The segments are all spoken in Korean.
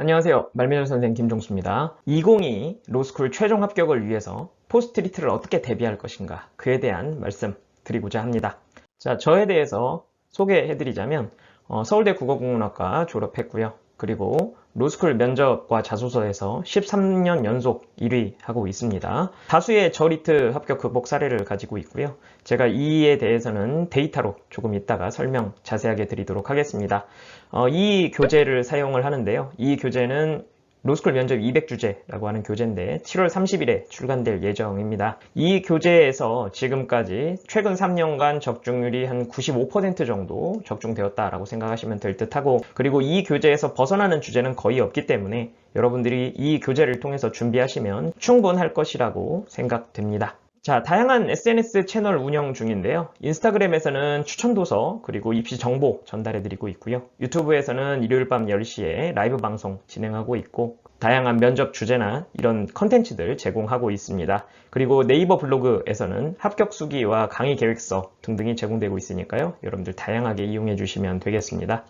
안녕하세요. 말미잘 선생 김종수입니다. 2022 로스쿨 최종 합격을 위해서 포스트리트를 어떻게 대비할 것인가 그에 대한 말씀 드리고자 합니다. 자, 저에 대해서 소개해드리자면 어, 서울대 국어국문학과 졸업했고요. 그리고 로스쿨 면접과 자소서에서 13년 연속 1위 하고 있습니다. 다수의 저리트 합격 극복 사례를 가지고 있고요. 제가 이에 대해서는 데이터로 조금 이따가 설명 자세하게 드리도록 하겠습니다. 어, 이 교재를 사용을 하는데요. 이 교재는 로스쿨 면접 200주제라고 하는 교재인데 7월 30일에 출간될 예정입니다. 이 교재에서 지금까지 최근 3년간 적중률이 한 95% 정도 적중되었다라고 생각하시면 될 듯하고 그리고 이 교재에서 벗어나는 주제는 거의 없기 때문에 여러분들이 이 교재를 통해서 준비하시면 충분할 것이라고 생각됩니다. 자, 다양한 SNS 채널 운영 중인데요. 인스타그램에서는 추천 도서 그리고 입시 정보 전달해 드리고 있고요. 유튜브에서는 일요일 밤 10시에 라이브 방송 진행하고 있고 다양한 면접 주제나 이런 컨텐츠들 제공하고 있습니다. 그리고 네이버 블로그에서는 합격 수기와 강의 계획서 등등이 제공되고 있으니까요. 여러분들 다양하게 이용해 주시면 되겠습니다.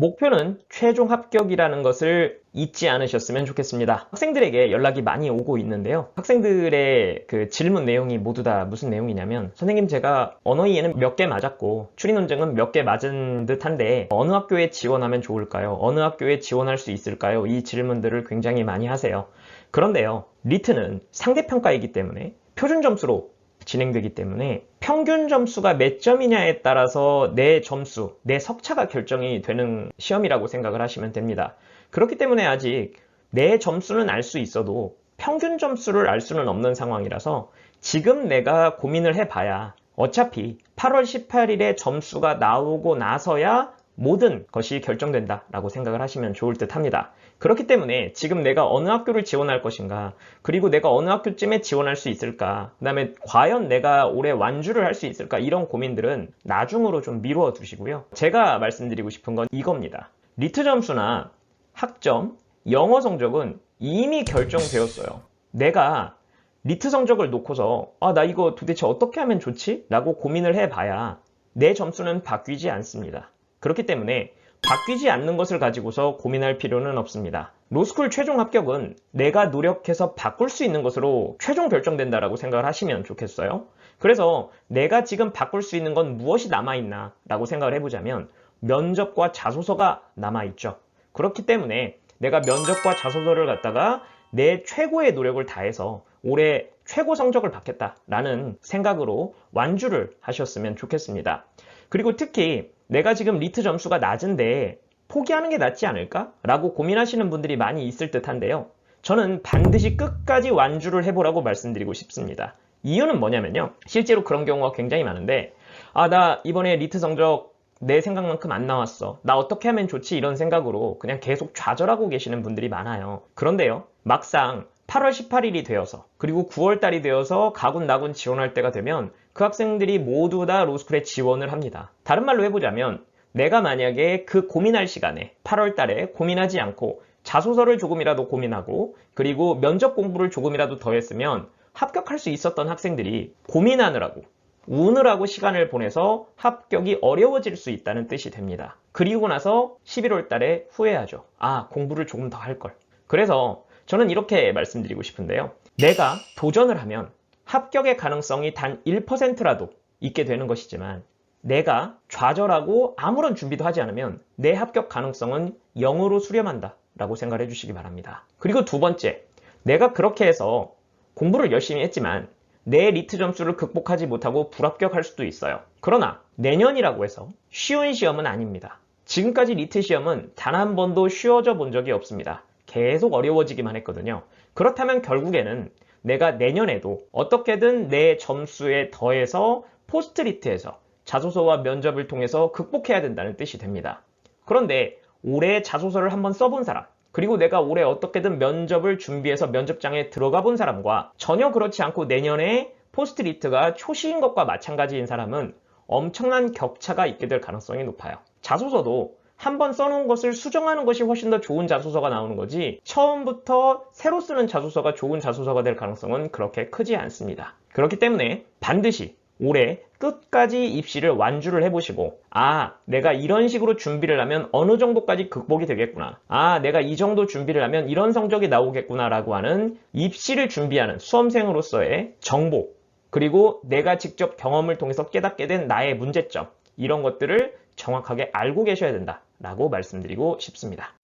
목표는 최종 합격이라는 것을 잊지 않으셨으면 좋겠습니다. 학생들에게 연락이 많이 오고 있는데요. 학생들의 그 질문 내용이 모두 다 무슨 내용이냐면 선생님 제가 언어 이해는 몇 개 맞았고 추리 논쟁은 몇 개 맞은 듯한데 어느 학교에 지원하면 좋을까요? 어느 학교에 지원할 수 있을까요? 이 질문들을 굉장히 많이 하세요. 그런데요. 리트는 상대평가이기 때문에 표준 점수로 진행되기 때문에 평균 점수가 몇 점이냐에 따라서 내 점수, 내 석차가 결정이 되는 시험이라고 생각을 하시면 됩니다. 그렇기 때문에 아직 내 점수는 알 수 있어도 평균 점수를 알 수는 없는 상황이라서 지금 내가 고민을 해봐야 어차피 8월 18일에 점수가 나오고 나서야 모든 것이 결정된다라고 생각을 하시면 좋을 듯 합니다. 그렇기 때문에 지금 내가 어느 학교를 지원할 것인가, 그리고 내가 어느 학교쯤에 지원할 수 있을까, 그 다음에 과연 내가 올해 완주를 할 수 있을까, 이런 고민들은 나중으로 좀 미루어 두시고요. 제가 말씀드리고 싶은 건 이겁니다. 리트 점수나 학점, 영어 성적은 이미 결정되었어요. 내가 리트 성적을 놓고서, 아, 나 이거 도대체 어떻게 하면 좋지? 라고 고민을 해봐야 내 점수는 바뀌지 않습니다. 그렇기 때문에 바뀌지 않는 것을 가지고서 고민할 필요는 없습니다. 로스쿨 최종 합격은 내가 노력해서 바꿀 수 있는 것으로 최종 결정된다라고 생각을 하시면 좋겠어요. 그래서 내가 지금 바꿀 수 있는 건 무엇이 남아있나 라고 생각을 해보자면 면접과 자소서가 남아있죠. 그렇기 때문에 내가 면접과 자소서를 갖다가 내 최고의 노력을 다해서 올해 최고 성적을 받겠다라는 생각으로 완주를 하셨으면 좋겠습니다. 그리고 특히 내가 지금 리트 점수가 낮은데 포기하는 게 낫지 않을까? 라고 고민하시는 분들이 많이 있을 듯 한데요. 저는 반드시 끝까지 완주를 해보라고 말씀드리고 싶습니다. 이유는 뭐냐면요. 실제로 그런 경우가 굉장히 많은데, 아, 나 이번에 리트 성적 내 생각만큼 안 나왔어. 나 어떻게 하면 좋지? 이런 생각으로 그냥 계속 좌절하고 계시는 분들이 많아요. 그런데요. 막상 8월 18일이 되어서 그리고 9월 달이 되어서 가군 나군 지원할 때가 되면 그 학생들이 모두 다 로스쿨에 지원을 합니다. 다른 말로 해보자면 내가 만약에 그 고민할 시간에 8월 달에 고민하지 않고 자소서를 조금이라도 고민하고 그리고 면접 공부를 조금이라도 더 했으면 합격할 수 있었던 학생들이 고민하느라고 우느라고 시간을 보내서 합격이 어려워질 수 있다는 뜻이 됩니다. 그리고 나서 11월 달에 후회하죠. 아, 공부를 조금 더 할 걸. 그래서 저는 이렇게 말씀드리고 싶은데요. 내가 도전을 하면 합격의 가능성이 단 1%라도 있게 되는 것이지만 내가 좌절하고 아무런 준비도 하지 않으면 내 합격 가능성은 0으로 수렴한다 라고 생각해 주시기 바랍니다. 그리고 두 번째, 내가 그렇게 해서 공부를 열심히 했지만 내 리트 점수를 극복하지 못하고 불합격할 수도 있어요. 그러나 내년이라고 해서 쉬운 시험은 아닙니다. 지금까지 리트 시험은 단 한 번도 쉬워져 본 적이 없습니다. 계속 어려워지기만 했거든요. 그렇다면 결국에는 내가 내년에도 어떻게든 내 점수에 더해서 포스트리트에서 자소서와 면접을 통해서 극복해야 된다는 뜻이 됩니다. 그런데 올해 자소서를 한번 써본 사람, 그리고 내가 올해 어떻게든 면접을 준비해서 면접장에 들어가 본 사람과 전혀 그렇지 않고 내년에 포스트리트가 초시인 것과 마찬가지인 사람은 엄청난 격차가 있게 될 가능성이 높아요. 자소서도 한번 써놓은 것을 수정하는 것이 훨씬 더 좋은 자소서가 나오는 거지 처음부터 새로 쓰는 자소서가 좋은 자소서가 될 가능성은 그렇게 크지 않습니다. 그렇기 때문에 반드시 올해 끝까지 입시를 완주를 해보시고, 아, 내가 이런 식으로 준비를 하면 어느 정도까지 극복이 되겠구나. 아, 내가 이 정도 준비를 하면 이런 성적이 나오겠구나 라고 하는 입시를 준비하는 수험생으로서의 정보, 그리고 내가 직접 경험을 통해서 깨닫게 된 나의 문제점, 이런 것들을 정확하게 알고 계셔야 된다 라고 말씀드리고 싶습니다.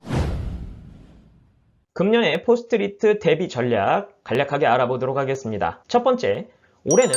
금년의 포스트리트 대비 전략 간략하게 알아보도록 하겠습니다. 첫 번째, 올해는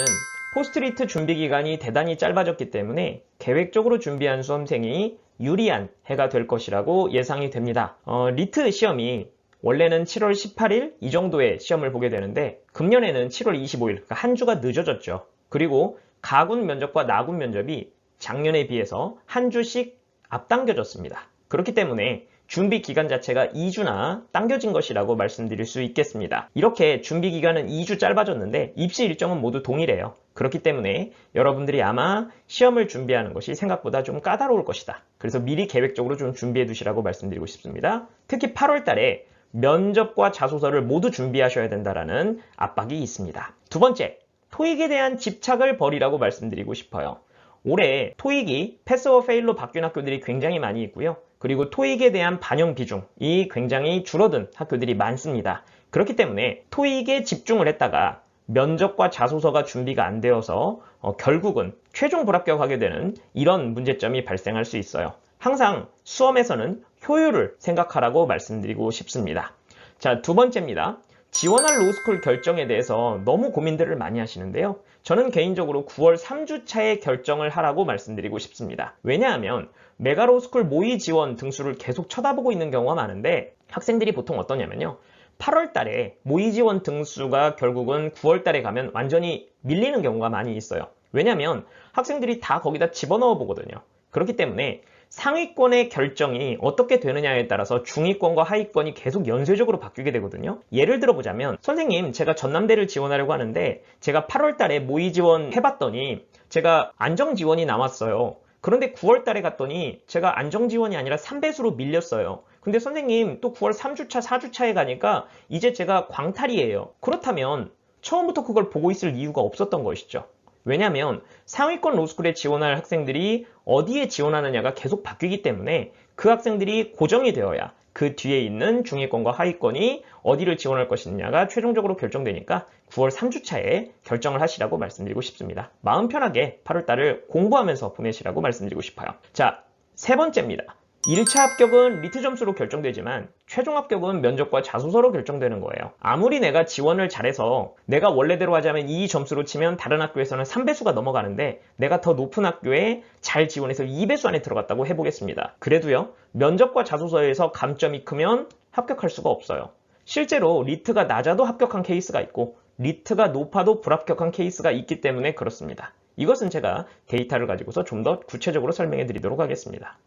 포스트리트 준비 기간이 대단히 짧아졌기 때문에 계획적으로 준비한 수험생이 유리한 해가 될 것이라고 예상이 됩니다. 어, 리트 시험이 원래는 7월 18일 이 정도의 시험을 보게 되는데 금년에는 7월 25일 그러니까 한 주가 늦어졌죠. 그리고 가군 면접과 나군 면접이 작년에 비해서 한 주씩 앞당겨졌습니다. 그렇기 때문에 준비 기간 자체가 2주나 당겨진 것이라고 말씀드릴 수 있겠습니다. 이렇게 준비 기간은 2주 짧아졌는데 입시 일정은 모두 동일해요. 그렇기 때문에 여러분들이 아마 시험을 준비하는 것이 생각보다 좀 까다로울 것이다. 그래서 미리 계획적으로 좀 준비해 두시라고 말씀드리고 싶습니다. 특히 8월 달에 면접과 자소서를 모두 준비하셔야 된다라는 압박이 있습니다. 두 번째, 토익에 대한 집착을 버리라고 말씀드리고 싶어요. 올해 토익이 패스워 페일로 바뀐 학교들이 굉장히 많이 있고요. 그리고 토익에 대한 반영 비중이 굉장히 줄어든 학교들이 많습니다. 그렇기 때문에 토익에 집중을 했다가 면접과 자소서가 준비가 안 되어서 어, 결국은 최종 불합격하게 되는 이런 문제점이 발생할 수 있어요. 항상 수험에서는 효율을 생각하라고 말씀드리고 싶습니다. 자, 두 번째입니다. 지원할 로스쿨 결정에 대해서 너무 고민들을 많이 하시는데요. 저는 개인적으로 9월 3주차에 결정을 하라고 말씀드리고 싶습니다. 왜냐하면 메가로스쿨 모의 지원 등수를 계속 쳐다보고 있는 경우가 많은데 학생들이 보통 어떠냐면요. 8월 달에 모의 지원 등수가 결국은 9월 달에 가면 완전히 밀리는 경우가 많이 있어요. 왜냐하면 학생들이 다 거기다 집어넣어 보거든요. 그렇기 때문에 상위권의 결정이 어떻게 되느냐에 따라서 중위권과 하위권이 계속 연쇄적으로 바뀌게 되거든요. 예를 들어 보자면 선생님 제가 전남대를 지원하려고 하는데 제가 8월 달에 모의 지원 해봤더니 제가 안정 지원이 나왔어요. 그런데 9월 달에 갔더니 제가 안정 지원이 아니라 3배수로 밀렸어요. 근데 선생님 또 9월 3주차, 4주차에 가니까 이제 제가 광탈이에요. 그렇다면 처음부터 그걸 보고 있을 이유가 없었던 것이죠. 왜냐하면 상위권 로스쿨에 지원할 학생들이 어디에 지원하느냐가 계속 바뀌기 때문에 그 학생들이 고정이 되어야 그 뒤에 있는 중위권과 하위권이 어디를 지원할 것이냐가 최종적으로 결정되니까 9월 3주차에 결정을 하시라고 말씀드리고 싶습니다. 마음 편하게 8월달을 공부하면서 보내시라고 말씀드리고 싶어요. 자, 세 번째입니다. 1차 합격은 리트 점수로 결정되지만 최종 합격은 면접과 자소서로 결정되는 거예요. 아무리 내가 지원을 잘해서 내가 원래대로 하자면 이 점수로 치면 다른 학교에서는 3배수가 넘어가는데 내가 더 높은 학교에 잘 지원해서 2배수 안에 들어갔다고 해보겠습니다. 그래도요, 면접과 자소서에서 감점이 크면 합격할 수가 없어요. 실제로 리트가 낮아도 합격한 케이스가 있고 리트가 높아도 불합격한 케이스가 있기 때문에 그렇습니다. 이것은 제가 데이터를 가지고서 좀 더 구체적으로 설명해 드리도록 하겠습니다.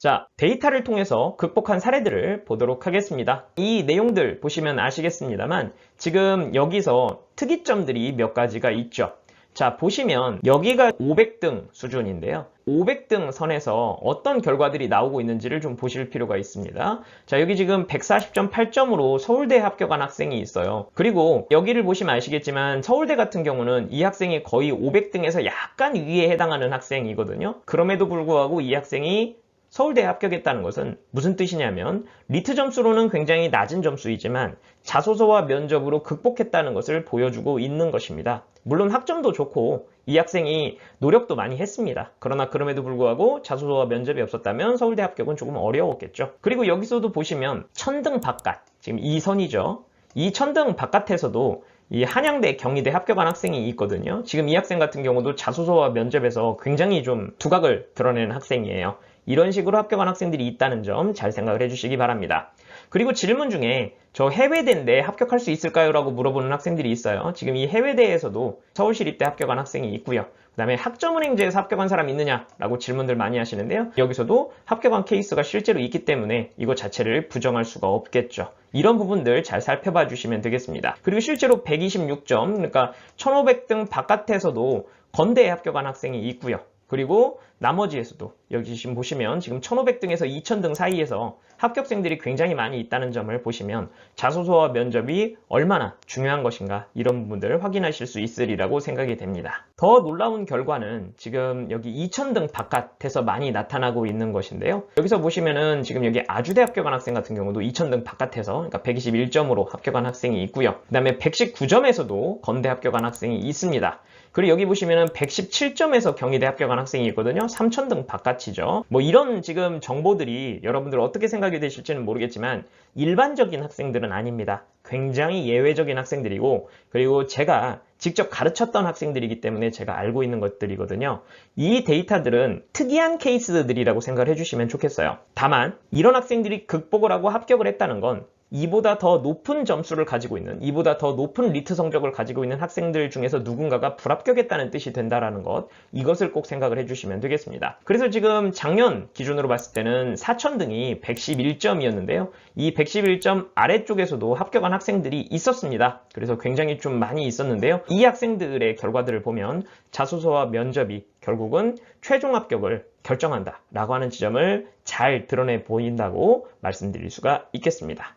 자, 데이터를 통해서 극복한 사례들을 보도록 하겠습니다. 이 내용들 보시면 아시겠습니다만 지금 여기서 특이점들이 몇 가지가 있죠. 자, 보시면 여기가 500등 수준인데요. 500등 선에서 어떤 결과들이 나오고 있는지를 좀 보실 필요가 있습니다. 자, 여기 지금 140.8점으로 서울대에 합격한 학생이 있어요. 그리고 여기를 보시면 아시겠지만 서울대 같은 경우는 이 학생이 거의 500등에서 약간 위에 해당하는 학생이거든요. 그럼에도 불구하고 이 학생이 서울대에 합격했다는 것은 무슨 뜻이냐면 리트 점수로는 굉장히 낮은 점수이지만 자소서와 면접으로 극복했다는 것을 보여주고 있는 것입니다. 물론 학점도 좋고 이 학생이 노력도 많이 했습니다. 그러나 그럼에도 불구하고 자소서와 면접이 없었다면 서울대 합격은 조금 어려웠겠죠. 그리고 여기서도 보시면 천등 바깥, 지금 이 선이죠. 이 천등 바깥에서도 이 한양대, 경희대 합격한 학생이 있거든요. 지금 이 학생 같은 경우도 자소서와 면접에서 굉장히 좀 두각을 드러내는 학생이에요. 이런 식으로 합격한 학생들이 있다는 점 잘 생각을 해주시기 바랍니다. 그리고 질문 중에 저 해외대인데 합격할 수 있을까요? 라고 물어보는 학생들이 있어요. 지금 이 해외대에서도 서울시립대 합격한 학생이 있고요. 그 다음에 학점은행제에서 합격한 사람 있느냐? 라고 질문들 많이 하시는데요. 여기서도 합격한 케이스가 실제로 있기 때문에 이거 자체를 부정할 수가 없겠죠. 이런 부분들 잘 살펴봐 주시면 되겠습니다. 그리고 실제로 126점, 그러니까 1500등 바깥에서도 건대에 합격한 학생이 있고요. 그리고 나머지에서도 여기 지금 보시면 지금 1500등에서 2000등 사이에서 합격생들이 굉장히 많이 있다는 점을 보시면 자소서와 면접이 얼마나 중요한 것인가 이런 부분들을 확인하실 수 있으리라고 생각이 됩니다. 더 놀라운 결과는 지금 여기 2000등 바깥에서 많이 나타나고 있는 것인데요. 여기서 보시면은 지금 여기 아주대 합격한 학생 같은 경우도 2000등 바깥에서 그러니까 121점으로 합격한 학생이 있고요. 그 다음에 119점에서도 건대 합격한 학생이 있습니다. 그리고 여기 보시면은 117점에서 경희대 합격한 학생이 있거든요. 3000등 바깥이죠. 뭐 이런 지금 정보들이 여러분들 어떻게 생각이 되실지는 모르겠지만 일반적인 학생들은 아닙니다. 굉장히 예외적인 학생들이고 그리고 제가 직접 가르쳤던 학생들이기 때문에 제가 알고 있는 것들이거든요. 이 데이터들은 특이한 케이스들이라고 생각을 해주시면 좋겠어요. 다만 이런 학생들이 극복을 하고 합격을 했다는 건 이보다 더 높은 점수를 가지고 있는, 이보다 더 높은 리트 성적을 가지고 있는 학생들 중에서 누군가가 불합격했다는 뜻이 된다라는 것, 이것을 꼭 생각을 해주시면 되겠습니다. 그래서 지금 작년 기준으로 봤을 때는 4천 등이 111점이었는데요. 이 111점 아래쪽에서도 합격한 학생들이 있었습니다. 그래서 굉장히 좀 많이 있었는데요. 이 학생들의 결과들을 보면 자소서와 면접이 결국은 최종 합격을 결정한다 라고 하는 지점을 잘 드러내 보인다고 말씀드릴 수가 있겠습니다.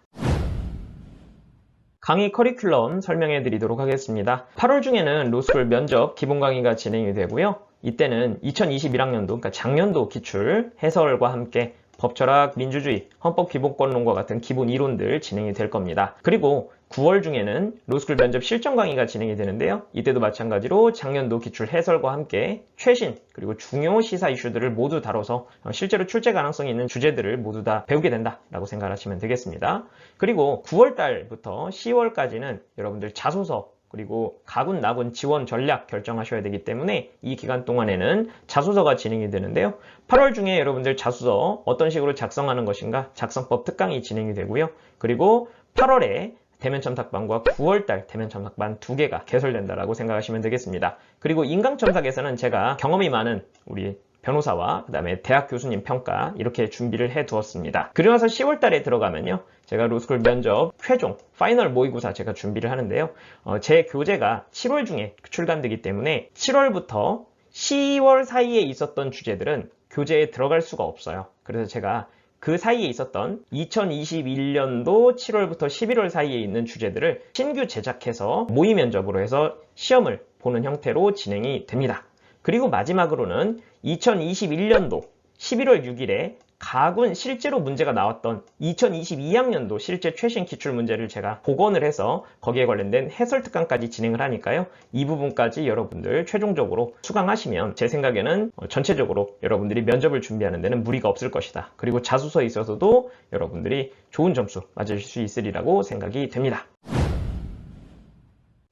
강의 커리큘럼 설명해 드리도록 하겠습니다. 8월 중에는 로스쿨 면접 기본 강의가 진행이 되고요. 이때는 2021학년도, 그러니까 작년도 기출 해설과 함께 법철학, 민주주의, 헌법 기본권론과 같은 기본 이론들 진행이 될 겁니다. 그리고 9월 중에는 로스쿨 면접 실전 강의가 진행이 되는데요. 이때도 마찬가지로 작년도 기출 해설과 함께 최신 그리고 중요 시사 이슈들을 모두 다뤄서 실제로 출제 가능성이 있는 주제들을 모두 다 배우게 된다라고 생각하시면 되겠습니다. 그리고 9월 달부터 10월까지는 여러분들 자소서 그리고 가군 나군 지원 전략 결정하셔야 되기 때문에 이 기간 동안에는 자소서가 진행이 되는데요. 8월 중에 여러분들 자소서 어떤 식으로 작성하는 것인가 작성법 특강이 진행이 되고요. 그리고 8월에 대면 첨삭반과 9월달 대면 첨삭반 두 개가 개설된다라고 생각하시면 되겠습니다. 그리고 인강 첨삭에서는 제가 경험이 많은 우리 변호사와 그 다음에 대학 교수님 평가 이렇게 준비를 해 두었습니다. 그리고 나서 10월 달에 들어가면요. 제가 로스쿨 면접 최종 파이널 모의고사 제가 준비를 하는데요. 어, 제 교재가 7월 중에 출간되기 때문에 7월부터 10월 사이에 있었던 주제들은 교재에 들어갈 수가 없어요. 그래서 제가 그 사이에 있었던 2021년도 7월부터 11월 사이에 있는 주제들을 신규 제작해서 모의 면접으로 해서 시험을 보는 형태로 진행이 됩니다. 그리고 마지막으로는 2021년도 11월 6일에 가군 실제로 문제가 나왔던 2022학년도 실제 최신 기출 문제를 제가 복원을 해서 거기에 관련된 해설 특강까지 진행을 하니까요. 이 부분까지 여러분들 최종적으로 수강하시면 제 생각에는 전체적으로 여러분들이 면접을 준비하는 데는 무리가 없을 것이다. 그리고 자소서에 있어서도 여러분들이 좋은 점수 맞으실 수 있으리라고 생각이 됩니다.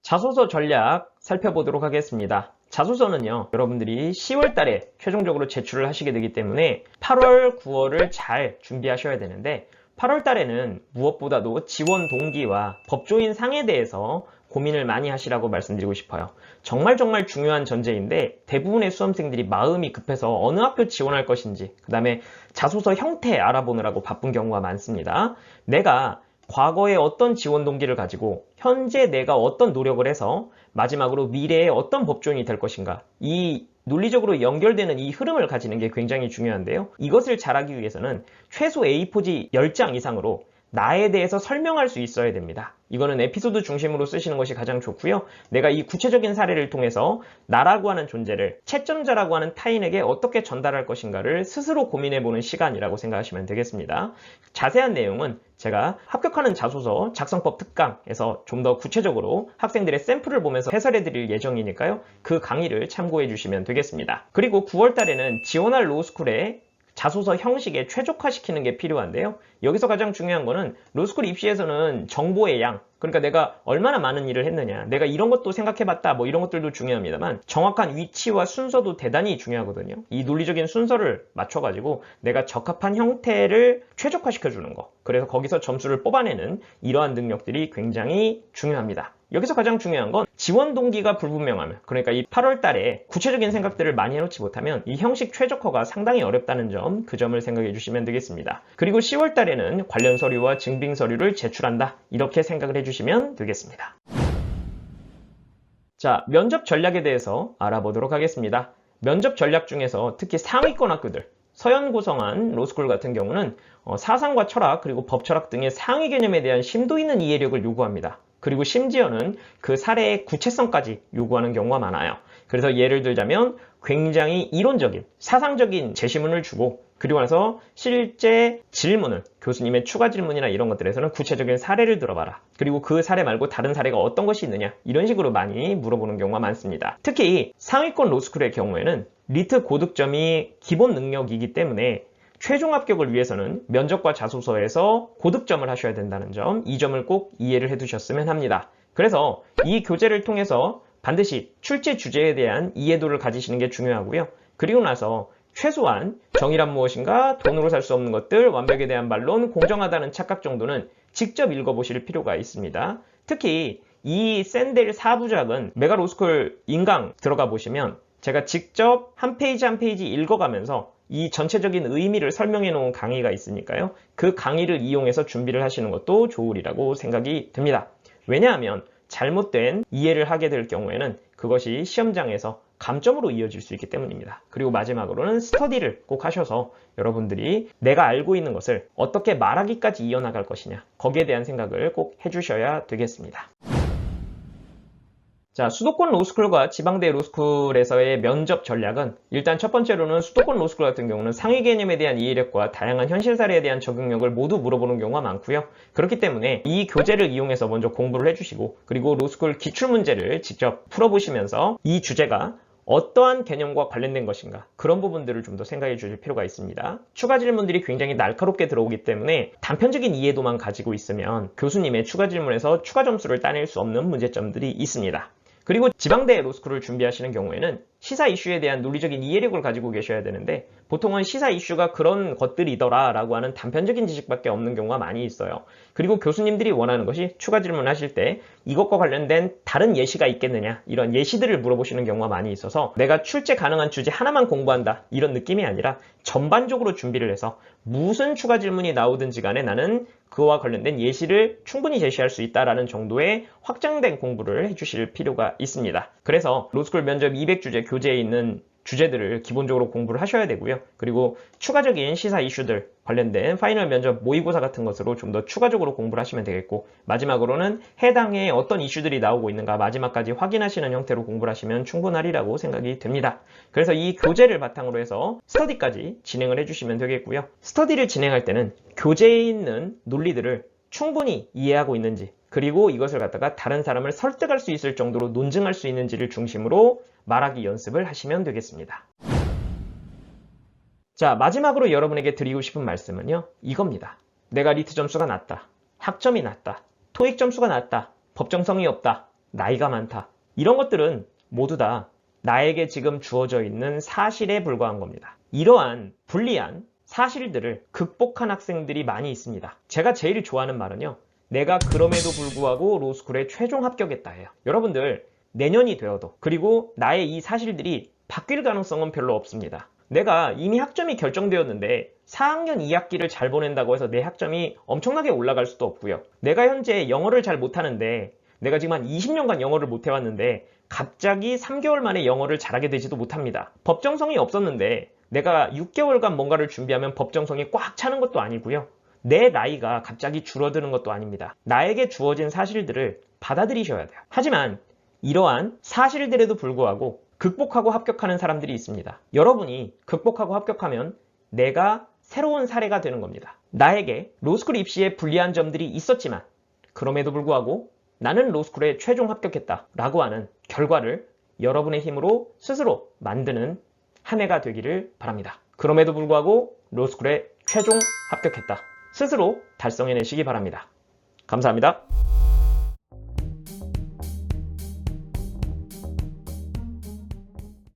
자소서 전략 살펴보도록 하겠습니다. 자소서는요, 여러분들이 10월 달에 최종적으로 제출을 하시게 되기 때문에 8월, 9월을 잘 준비하셔야 되는데 8월 달에는 무엇보다도 지원 동기와 법조인 상에 대해서 고민을 많이 하시라고 말씀드리고 싶어요. 정말 정말 중요한 전제인데 대부분의 수험생들이 마음이 급해서 어느 학교 지원할 것인지 그 다음에 자소서 형태 알아보느라고 바쁜 경우가 많습니다. 내가 과거에 어떤 지원 동기를 가지고 현재 내가 어떤 노력을 해서 마지막으로 미래에 어떤 법조인이 될 것인가 이 논리적으로 연결되는 이 흐름을 가지는 게 굉장히 중요한데요. 이것을 잘하기 위해서는 최소 A4지 10장 이상으로 나에 대해서 설명할 수 있어야 됩니다. 이거는 에피소드 중심으로 쓰시는 것이 가장 좋고요. 내가 이 구체적인 사례를 통해서 나라고 하는 존재를 채점자라고 하는 타인에게 어떻게 전달할 것인가를 스스로 고민해보는 시간이라고 생각하시면 되겠습니다. 자세한 내용은 제가 합격하는 자소서 작성법 특강에서 좀 더 구체적으로 학생들의 샘플을 보면서 해설해 드릴 예정이니까요. 그 강의를 참고해 주시면 되겠습니다. 그리고 9월 달에는 지원할 로스쿨에 자소서 형식에 최적화시키는 게 필요한데요. 여기서 가장 중요한 거는 로스쿨 입시에서는 정보의 양, 그러니까 내가 얼마나 많은 일을 했느냐, 내가 이런 것도 생각해봤다, 뭐 이런 것들도 중요합니다만 정확한 위치와 순서도 대단히 중요하거든요. 이 논리적인 순서를 맞춰가지고 내가 적합한 형태를 최적화시켜주는 거. 그래서 거기서 점수를 뽑아내는 이러한 능력들이 굉장히 중요합니다. 여기서 가장 중요한 건 지원 동기가 불분명하면 그러니까 이 8월 달에 구체적인 생각들을 많이 해놓지 못하면 이 형식 최적화가 상당히 어렵다는 점 그 점을 생각해 주시면 되겠습니다. 그리고 10월 달에는 관련 서류와 증빙 서류를 제출한다 이렇게 생각을 해주시면 되겠습니다. 자 면접 전략에 대해서 알아보도록 하겠습니다. 면접 전략 중에서 특히 상위권 학교들, 서연 구성한 로스쿨 같은 경우는 어, 사상과 철학 그리고 법 철학 등의 상위 개념에 대한 심도 있는 이해력을 요구합니다. 그리고 심지어는 그 사례의 구체성까지 요구하는 경우가 많아요. 그래서 예를 들자면 굉장히 이론적인 사상적인 제시문을 주고 그리고 나서 실제 질문은 교수님의 추가 질문이나 이런 것들에서는 구체적인 사례를 들어봐라. 그리고 그 사례 말고 다른 사례가 어떤 것이 있느냐 이런 식으로 많이 물어보는 경우가 많습니다. 특히 상위권 로스쿨의 경우에는 리트 고득점이 기본 능력이기 때문에 최종 합격을 위해서는 면접과 자소서에서 고득점을 하셔야 된다는 점, 이 점을 꼭 이해를 해 두셨으면 합니다. 그래서 이 교재를 통해서 반드시 출제 주제에 대한 이해도를 가지시는 게 중요하고요. 그리고 나서 최소한 정의란 무엇인가, 돈으로 살 수 없는 것들, 완벽에 대한 반론, 공정하다는 착각 정도는 직접 읽어보실 필요가 있습니다. 특히 이 샌델 4부작은 메가 로스쿨 인강 들어가 보시면 제가 직접 한 페이지 한 페이지 읽어가면서 이 전체적인 의미를 설명해 놓은 강의가 있으니까요. 그 강의를 이용해서 준비를 하시는 것도 좋으리라고 생각이 듭니다. 왜냐하면 잘못된 이해를 하게 될 경우에는 그것이 시험장에서 감점으로 이어질 수 있기 때문입니다. 그리고 마지막으로는 스터디를 꼭 하셔서 여러분들이 내가 알고 있는 것을 어떻게 말하기까지 이어나갈 것이냐 거기에 대한 생각을 꼭 해주셔야 되겠습니다. 자, 수도권 로스쿨과 지방대 로스쿨에서의 면접 전략은 일단 첫 번째로는 수도권 로스쿨 같은 경우는 상위 개념에 대한 이해력과 다양한 현실 사례에 대한 적용력을 모두 물어보는 경우가 많고요. 그렇기 때문에 이 교재를 이용해서 먼저 공부를 해주시고 그리고 로스쿨 기출 문제를 직접 풀어보시면서 이 주제가 어떠한 개념과 관련된 것인가 그런 부분들을 좀 더 생각해 주실 필요가 있습니다. 추가 질문들이 굉장히 날카롭게 들어오기 때문에 단편적인 이해도만 가지고 있으면 교수님의 추가 질문에서 추가 점수를 따낼 수 없는 문제점들이 있습니다. 그리고 지방대 로스쿨을 준비하시는 경우에는 시사 이슈에 대한 논리적인 이해력을 가지고 계셔야 되는데 보통은 시사 이슈가 그런 것들이더라 라고 하는 단편적인 지식밖에 없는 경우가 많이 있어요. 그리고 교수님들이 원하는 것이 추가 질문하실 때 이것과 관련된 다른 예시가 있겠느냐 이런 예시들을 물어보시는 경우가 많이 있어서 내가 출제 가능한 주제 하나만 공부한다 이런 느낌이 아니라 전반적으로 준비를 해서 무슨 추가 질문이 나오든지 간에 나는 그와 관련된 예시를 충분히 제시할 수 있다라는 정도의 확장된 공부를 해주실 필요가 있습니다. 그래서 로스쿨 면접 200주제 교재에 있는 주제들을 기본적으로 공부를 하셔야 되고요. 그리고 추가적인 시사 이슈들 관련된 파이널 면접 모의고사 같은 것으로 좀 더 추가적으로 공부를 하시면 되겠고 마지막으로는 해당에 어떤 이슈들이 나오고 있는가 마지막까지 확인하시는 형태로 공부를 하시면 충분하리라고 생각이 듭니다. 그래서 이 교재를 바탕으로 해서 스터디까지 진행을 해주시면 되겠고요. 스터디를 진행할 때는 교재에 있는 논리들을 충분히 이해하고 있는지 그리고 이것을 갖다가 다른 사람을 설득할 수 있을 정도로 논증할 수 있는지를 중심으로 말하기 연습을 하시면 되겠습니다. 자, 마지막으로 여러분에게 드리고 싶은 말씀은요. 이겁니다. 내가 리트 점수가 낮다. 학점이 낮다. 토익 점수가 낮다. 법정성이 없다. 나이가 많다. 이런 것들은 모두 다 나에게 지금 주어져 있는 사실에 불과한 겁니다. 이러한 불리한 사실들을 극복한 학생들이 많이 있습니다. 제가 제일 좋아하는 말은요. 내가 그럼에도 불구하고 로스쿨에 최종 합격했다 해요. 여러분들 내년이 되어도 그리고 나의 이 사실들이 바뀔 가능성은 별로 없습니다. 내가 이미 학점이 결정되었는데 4학년 2학기를 잘 보낸다고 해서 내 학점이 엄청나게 올라갈 수도 없고요. 내가 현재 영어를 잘 못하는데 내가 지금 한 20년간 영어를 못해왔는데 갑자기 3개월 만에 영어를 잘하게 되지도 못합니다. 법정성이 없었는데 내가 6개월간 뭔가를 준비하면 법정성이 꽉 차는 것도 아니고요. 내 나이가 갑자기 줄어드는 것도 아닙니다. 나에게 주어진 사실들을 받아들이셔야 돼요. 하지만 이러한 사실들에도 불구하고 극복하고 합격하는 사람들이 있습니다. 여러분이 극복하고 합격하면 내가 새로운 사례가 되는 겁니다. 나에게 로스쿨 입시에 불리한 점들이 있었지만 그럼에도 불구하고 나는 로스쿨에 최종 합격했다 라고 하는 결과를 여러분의 힘으로 스스로 만드는 한 해가 되기를 바랍니다. 그럼에도 불구하고 로스쿨에 최종 합격했다. 스스로 달성해내시기 바랍니다. 감사합니다.